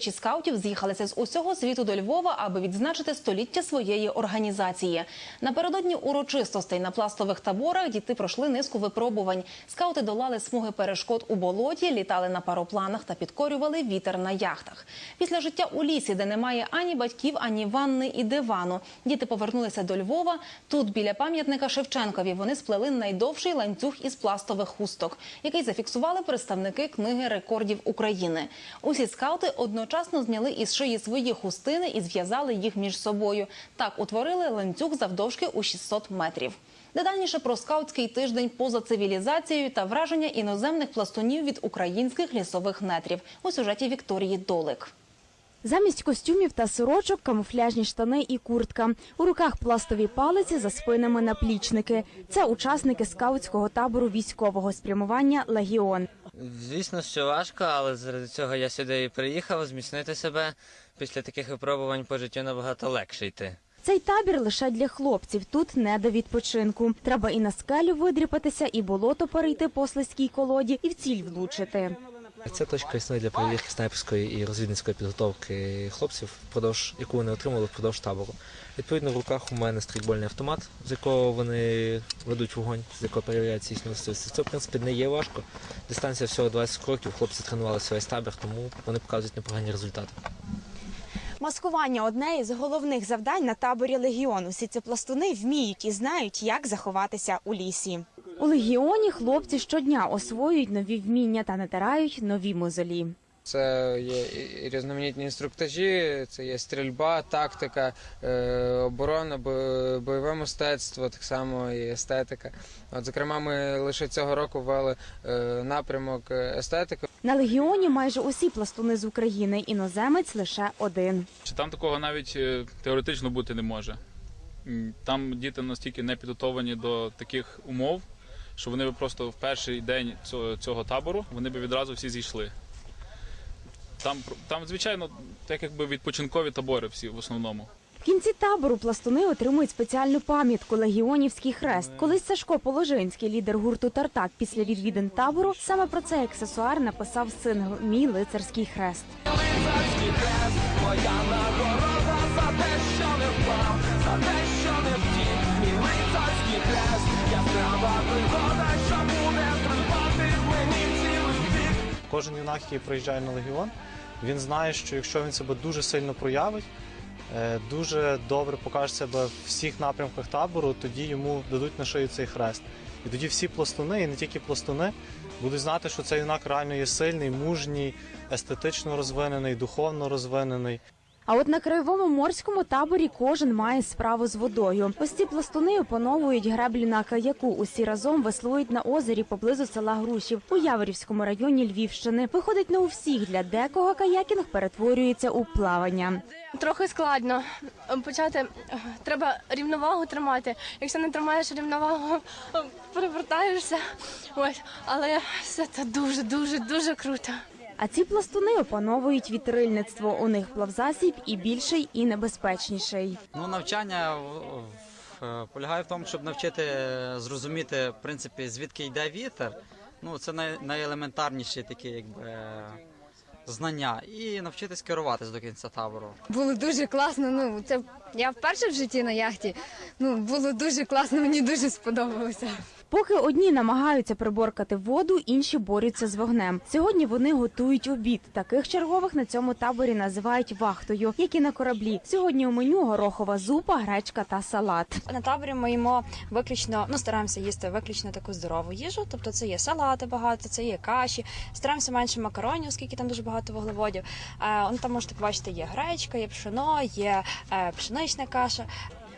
Чи скаутів з'їхалися з усього світу до Львова, аби відзначити століття своєї організації. Напередодні урочистостей на пластових таборах діти пройшли низку випробувань. Скаути долали смуги перешкод у болоті, літали на паропланах та підкорювали вітер на яхтах. Після життя у лісі, де немає ані батьків, ані ванни і дивану, діти повернулися до Львова. Тут біля пам'ятника Шевченкові вони сплели найдовший ланцюг із пластових хусток, який зафіксували представники книги рекордів України. Усі скаути одночасно зняли із шиї свої хустини і зв'язали їх між собою. Так утворили ланцюг завдовжки у 600 метрів. Детальніше про скаутський тиждень поза цивілізацією та враження іноземних пластунів від українських лісових нетрів у сюжеті Вікторії Долик. Замість костюмів та сорочок камуфляжні штани і куртка. У руках пластові палиці за спинами наплічники. Це учасники скаутського табору військового спрямування Легіон. Звісно, що важко, але заради цього я сюди і приїхав зміцнити себе. Після таких випробувань по життю набагато легше йти. Цей табір лише для хлопців. Тут не до відпочинку. Треба і на скелю видріпатися, і болото перейти по слизькій колоді, і в ціль влучити. Ця точка існує для перевірки снайперської і розвідницької підготовки хлопців, впродовж яку вони отримали впродовж табору. Відповідно, в руках у мене стрільбольний автомат, з якого вони ведуть вогонь, з якого перевіряється їхні властивості. Це в принципі не є важко. Дистанція всього 20 кроків. Хлопці тренувалися весь табір, тому вони показують непогані результати. Маскування одне із головних завдань на таборі Легіон. Усі ці пластуни вміють і знають, як заховатися у лісі. У легіоні хлопці щодня освоюють нові вміння та натирають нові мозолі. Це є і різноманітні інструктажі, це є стрільба, тактика, е, оборона, бо- бойове мистецтво, так само і естетика. От, зокрема, ми лише цього року ввели е, напрямок естетики. На легіоні майже усі пластуни з України. Іноземець лише один. Чи там такого навіть е, теоретично бути не може. Там діти настільки не підготовлені до таких умов, що вони би просто в перший день цього, цього табору вони би відразу всі зійшли. Там, там, звичайно, так якби відпочинкові табори всі в основному. В кінці табору пластуни отримують спеціальну пам'ятку Легіонівський хрест. Колись Сашко Положинський, лідер гурту Тартак, після відвідин табору, саме про цей аксесуар написав сингл Мій лицарський хрест. Кожен юнак, який приїжджає на легіон, він знає, що якщо він себе дуже сильно проявить, е, дуже добре покаже себе в всіх напрямках табору, тоді йому дадуть на шию цей хрест. І тоді всі пластуни, і не тільки пластуни, будуть знати, що цей юнак реально є сильний, мужній, естетично розвинений, духовно розвинений. А от на краєвому морському таборі кожен має справу з водою. Ось ці пластуни опановують греблі на каяку. Усі разом веслують на озері поблизу села Грушів у Яворівському районі Львівщини. Виходить не у всіх для декого каякінг перетворюється у плавання. Трохи складно почати. е, Треба рівновагу тримати. Якщо не тримаєш рівновагу, перевертаєшся. Ось, але все це дуже, дуже, дуже круто. А ці пластуни опановують вітрильництво. У них плавзасіб і більший, і небезпечніший. Ну, навчання е, полягає в тому, щоб навчити е, зрозуміти, в принципі, звідки йде вітер. Ну, це най, найелементарніші такі, якби. е, Знання і навчитись керуватись до кінця табору. Було дуже класно. Ну це я вперше в житті на яхті. Ну було дуже класно, мені дуже сподобалося. Поки одні намагаються приборкати воду, інші борються з вогнем. Сьогодні вони готують обід. Таких чергових на цьому таборі називають вахтою, як і на кораблі. Сьогодні у меню горохова зупа, гречка та салат. На таборі ми їмо виключно, ну стараємося їсти виключно таку здорову їжу. Тобто це є салати багато, це є каші. Стараємося менше макаронів, оскільки там дуже багато вуглеводів. Е, он там можете побачити, є гречка, є пшено, є е, пшенична каша.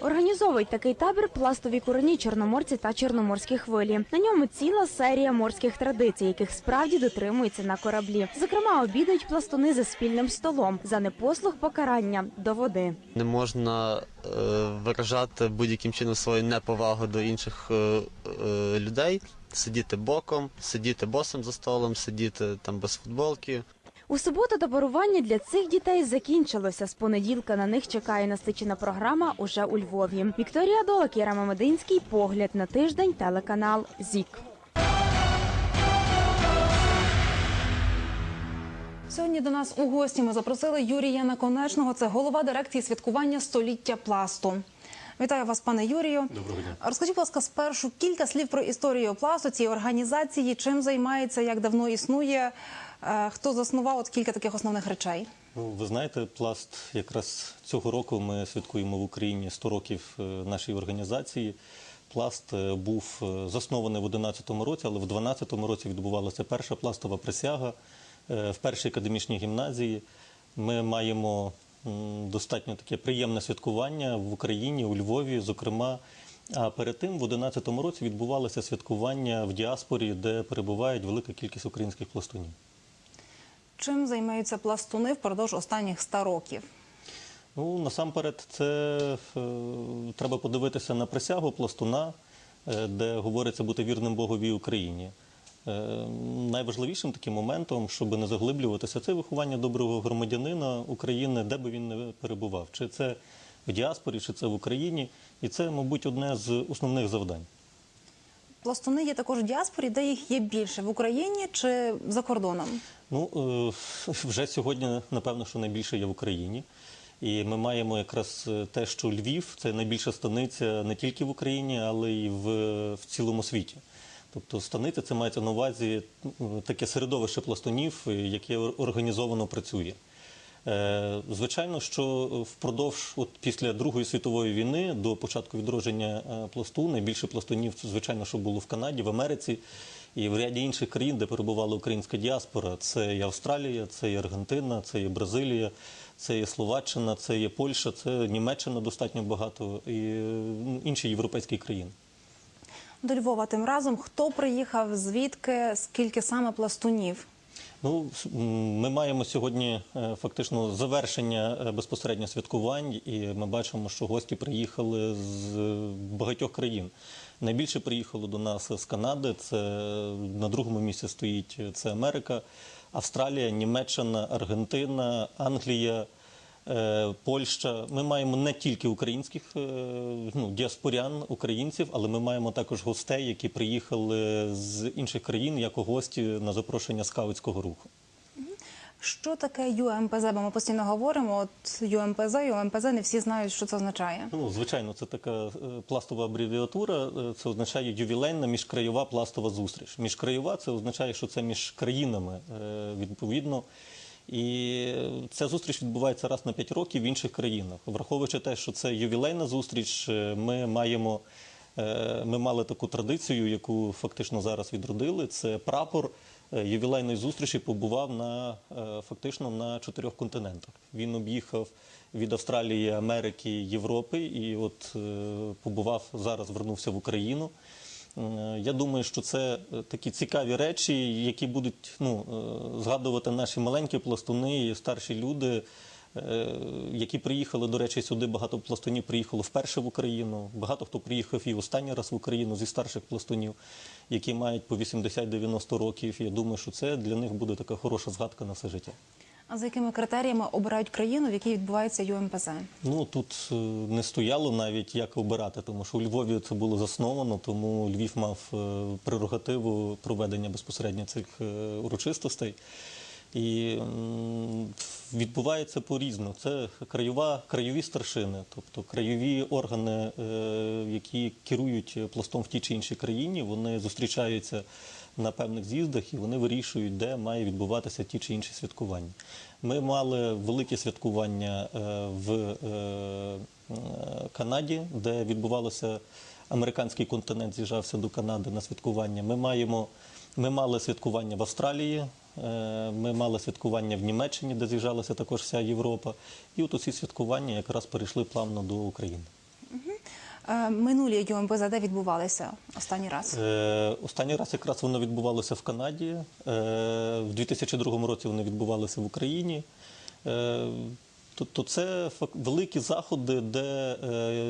Організовують такий табір пластові курені чорноморці та чорноморські хвилі. На ньому ціла серія морських традицій, яких справді дотримуються на кораблі. Зокрема, обідають пластуни за спільним столом за непослух покарання до води. Не можна е, виражати будь-яким чином свою неповагу до інших е, е, людей, сидіти боком, сидіти босом за столом, сидіти там без футболки. У суботу таборування для цих дітей закінчилося. З понеділка на них чекає насичена програма уже у Львові. Вікторія Дола, Кіра Мамединський. Погляд на тиждень. Телеканал ЗІК. Сьогодні до нас у гості ми запросили Юрія Наконечного. Це голова дирекції святкування століття пласту. Вітаю вас, пане Юрію. Доброго дня. Розкажіть, будь ласка, спершу кілька слів про історію пласту, цієї організації, чим займається, як давно існує, хто заснував от кілька таких основних речей. Ну, ви знаєте, пласт якраз цього року ми святкуємо в Україні 100 років е, нашої організації. Пласт е, був е, заснований в 11 році, але в 12 році відбувалася перша пластова присяга в першій академічній гімназії. Ми маємо достатньо таке приємне святкування в Україні, у Львові, зокрема. А перед тим в 11 році відбувалося святкування в діаспорі, де перебувають велика кількість українських пластунів. Чим займаються пластуни впродовж останніх 100 років? Ну, насамперед, це е, треба подивитися на присягу пластуна, е, де говориться бути вірним Богові Україні. Е, найважливішим таким моментом, щоб не заглиблюватися, це виховання доброго громадянина України, де би він не перебував. Чи це в діаспорі, чи це в Україні. І це, мабуть, одне з основних завдань. Пластуни є також в діаспорі, де їх є більше в Україні чи за кордоном. Ну, е, вже сьогодні, напевно, що найбільше є в Україні. І ми маємо якраз е, те, що Львів це найбільша станиця не тільки в Україні, але й в, в цілому світі. Тобто станиця це мається на увазі таке середовище пластунів, е, яке організовано працює. Е, Звичайно, що впродовж от після Другої світової війни до початку відродження е, пласту найбільше пластунів, звичайно, що було в Канаді, в Америці і в ряді інших країн, де перебувала українська діаспора. Це і Австралія, це і Аргентина, це і Бразилія, це і Словаччина, це і Польща, це Німеччина достатньо багато і інші європейські країни. До Львова тим разом хто приїхав, звідки, скільки саме пластунів? Ну, ми маємо сьогодні е, фактично завершення е, безпосередньо святкувань, і ми бачимо, що гості приїхали з е, багатьох країн. Найбільше приїхало до нас з Канади. Це на другому місці стоїть це Америка, Австралія, Німеччина, Аргентина, Англія. Е, Польща. Ми маємо не тільки українських е, ну, діаспорян, українців, але ми маємо також гостей, які приїхали з інших країн як гості на запрошення скаутського руху. Що таке ЮМПЗ? Бо ми постійно говоримо, от ЮМПЗ, ЮМПЗ, не всі знають, що це означає. Ну, звичайно, це така е, пластова абревіатура. Це означає ювілейна міжкраєва пластова зустріч. Міжкраєва це означає, що це між країнами відповідно. І ця зустріч відбувається раз на 5 років в інших країнах. Враховуючи те, що це ювілейна зустріч, е, ми маємо. е, Ми мали таку традицію, яку фактично зараз відродили. Це прапор е, ювілейної зустрічі побував на фактично на чотирьох континентах. Він об'їхав від Австралії, Америки, Європи, і от побував зараз, вернувся в Україну. Е, Я думаю, що це е, такі цікаві речі, які будуть ну, е, згадувати наші маленькі пластуни і старші люди, які приїхали, до речі, сюди. Багато пластунів приїхало вперше в Україну. Багато хто приїхав і останній раз в Україну зі старших пластунів, які мають по 80-90 років. Я думаю, що це для них буде така хороша згадка на все життя. А за якими критеріями обирають країну, в якій відбувається ЮМПЗ? Ну тут е, не стояло навіть як обирати, тому що у Львові це було засновано, тому Львів мав е, прерогативу проведення безпосередньо цих е, урочистостей. І відбувається по-різному. Це краєва, краєві старшини, тобто краєві органи, які керують пластом в тій чи іншій країні, вони зустрічаються на певних з'їздах і вони вирішують, де має відбуватися ті чи інші святкування. Ми мали велике святкування е, в е, е, Канаді, де відбувалося американський континент, з'їжджався до Канади на святкування. Ми маємо ми мали святкування в Австралії, ми мали святкування в Німеччині, де з'їжджалася також вся Європа. І от усі святкування якраз перейшли плавно до України. Е, Минулі ЮМПЗ де відбувалися останній раз? Е, Останній раз якраз воно відбувалося в Канаді. Е, В 2002 році вони відбувалися в Україні. Е, Тобто це великі заходи, де,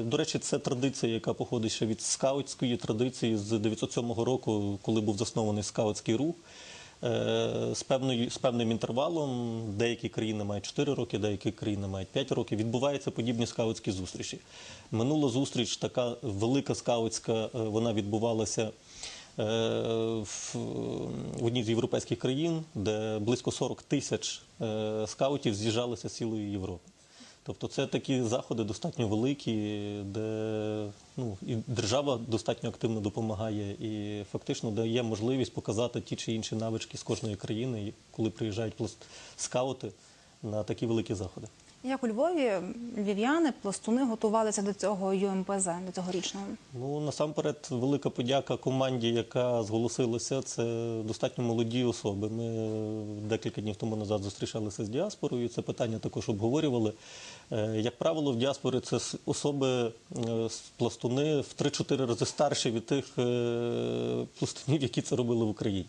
до речі, це традиція, яка походить ще від скаутської традиції з 907 року, коли був заснований скаутський рух. Е, З, певною, з певним інтервалом деякі країни мають 4 роки, деякі країни мають 5 років. Відбуваються подібні скаутські зустрічі. Минула зустріч, така велика скаутська, е, вона відбувалася е, в, одній з європейських країн, де близько 40 тисяч скаутів з'їжджалися з цілої Європи. Тобто це такі заходи достатньо великі, де ну, і держава достатньо активно допомагає і фактично дає можливість показати ті чи інші навички з кожної країни, коли приїжджають скаути на такі великі заходи. Як у Львові львів'яни, пластуни готувалися до цього ЮМПЗ, до цьогорічного? Ну насамперед, велика подяка команді, яка зголосилася. Це достатньо молоді особи. Ми е, декілька днів тому назад зустрічалися з діаспорою. Це питання також обговорювали. Е, Як правило, в діаспорі це особи е, с- пластуни в 3-4 рази старші від тих е, пластунів, які це робили в Україні.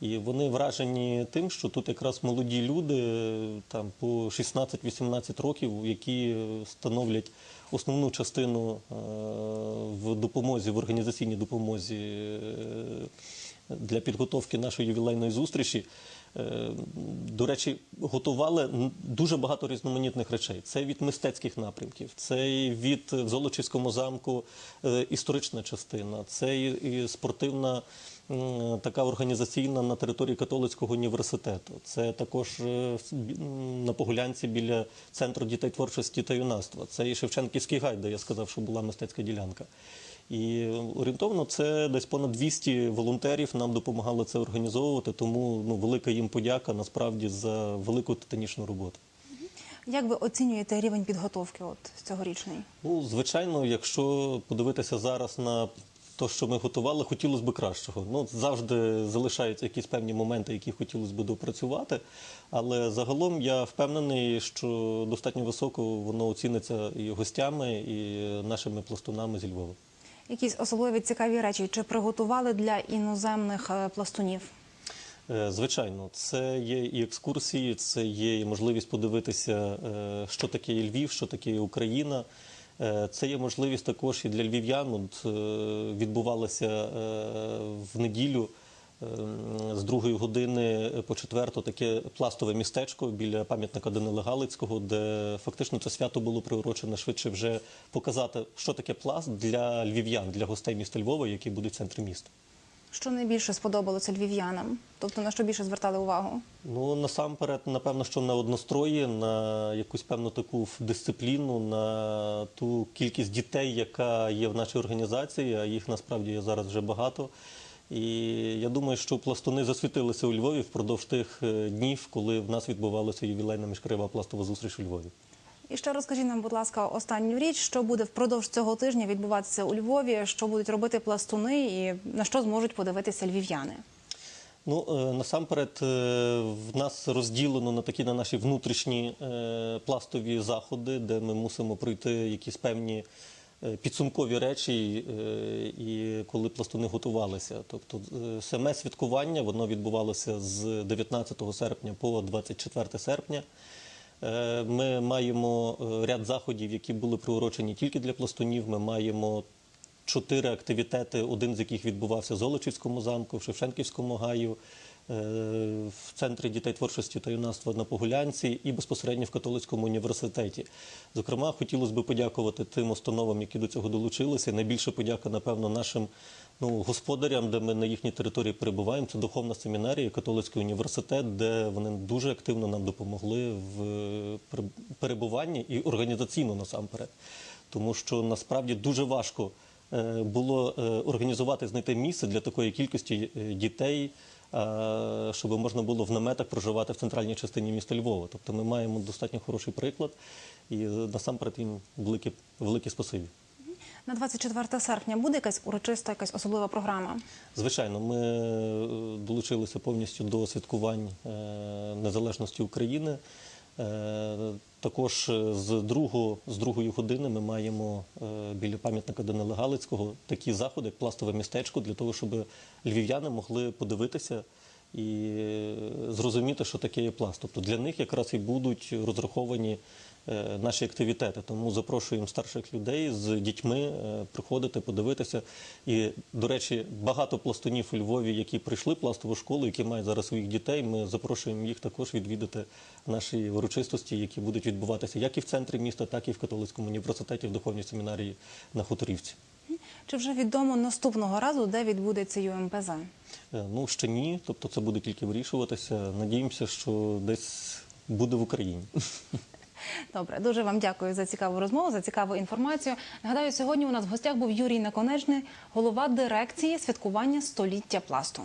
І вони вражені тим, що тут якраз молоді люди, там по 16-18 років, які становлять основну частину е, в допомозі, в організаційній допомозі е, для підготовки нашої ювілейної зустрічі. Е, До речі, готували дуже багато різноманітних речей. Це від мистецьких напрямків, це від в Золочівському замку історична частина, це і спортивна така організаційна на території католицького університету. Це також е, на Погулянці біля центру дітей творчості та юнацтва. Це і Шевченківський гай, де я сказав, що була мистецька ділянка. І орієнтовно це десь понад 200 волонтерів нам допомагали це організовувати. Тому ну велика їм подяка насправді за велику титанічну роботу. Як ви оцінюєте рівень підготовки от цьогорічний? Ну, звичайно, якщо подивитися зараз на те, що ми готували, хотілося б кращого. Ну, завжди залишаються якісь певні моменти, які хотілося б допрацювати. Але загалом я впевнений, що достатньо високо воно оціниться і гостями, і нашими пластунами зі Львова. Якісь особливі цікаві речі чи приготували для іноземних е, пластунів? Е, Звичайно, це є і екскурсії, це є і можливість подивитися, е, що таке Львів, що таке Україна. Е, Це є можливість також і для львів'ян. От, е, відбувалося е, в неділю е, з другої години по четверту таке пластове містечко біля пам'ятника Данила Галицького, де фактично це свято було приурочено швидше вже показати, що таке пласт для львів'ян, для гостей міста Львова, які будуть в центрі міста. Що найбільше сподобалося львів'янам? Тобто на що більше звертали увагу? Ну насамперед, напевно, що на однострої, на якусь певну таку дисципліну, на ту кількість дітей, яка є в нашій організації, а їх насправді є зараз вже багато. І я думаю, що пластуни засвітилися у Львові впродовж тих е, днів, коли в нас відбувалася ювілейна міжкраєва пластова зустріч у Львові. І ще розкажіть нам, будь ласка, останню річ, що буде впродовж цього тижня відбуватися у Львові, що будуть робити пластуни і на що зможуть подивитися львів'яни? Ну е, насамперед е, в нас розділено на такі на наші внутрішні е, пластові заходи, де ми мусимо пройти якісь певні підсумкові речі, і коли пластуни готувалися. Тобто саме святкування воно відбувалося з 19 серпня по 24 серпня. Е, Ми маємо е, ряд заходів, які були приурочені тільки для пластунів. Ми маємо чотири активітети, один з яких відбувався в Золочівському замку, в Шевченківському гаю, в центрі дітей творчості та юнацтва на Погулянці і безпосередньо в католицькому університеті. Зокрема, хотілося б подякувати тим установам, які до цього долучилися. Найбільша подяка, напевно, нашим ну, господарям, де ми на їхній території перебуваємо. Це духовна семінарія, католицький університет, де вони дуже активно нам допомогли в е, перебуванні і організаційно насамперед. Тому що насправді дуже важко е, було е, організувати знайти місце для такої кількості е, дітей, е, щоб можна було в наметах проживати в центральній частині міста Львова. Тобто ми маємо достатньо хороший приклад, і е, насамперед їм велике, велике спасибі. На 24 серпня буде якась урочиста, якась особлива програма? Звичайно, ми е, долучилися повністю до святкувань е, незалежності України. Е, Також е, з, другого, з другої години ми маємо е, біля пам'ятника Данила Галицького такі заходи, пластове містечко, для того, щоб львів'яни могли подивитися і зрозуміти, що таке є пласт. Тобто для них якраз і будуть розраховані е, наші активітети. Тому запрошуємо старших людей з дітьми е, приходити, подивитися. І, до речі, багато пластунів у Львові, які прийшли пластову школу, які мають зараз своїх дітей. Ми запрошуємо їх також відвідати наші урочистості, які будуть відбуватися як і в центрі міста, так і в католицькому університеті в духовній семінарії на Хуторівці. Чи вже відомо наступного разу, де відбудеться ЮМПЗ? Е, Ну, ще ні, тобто це буде тільки вирішуватися. Надіємося, що десь буде в Україні. Добре, дуже вам дякую за цікаву розмову, за цікаву інформацію. Нагадаю, сьогодні у нас в гостях був Юрій Наконечний, голова дирекції святкування століття пласту.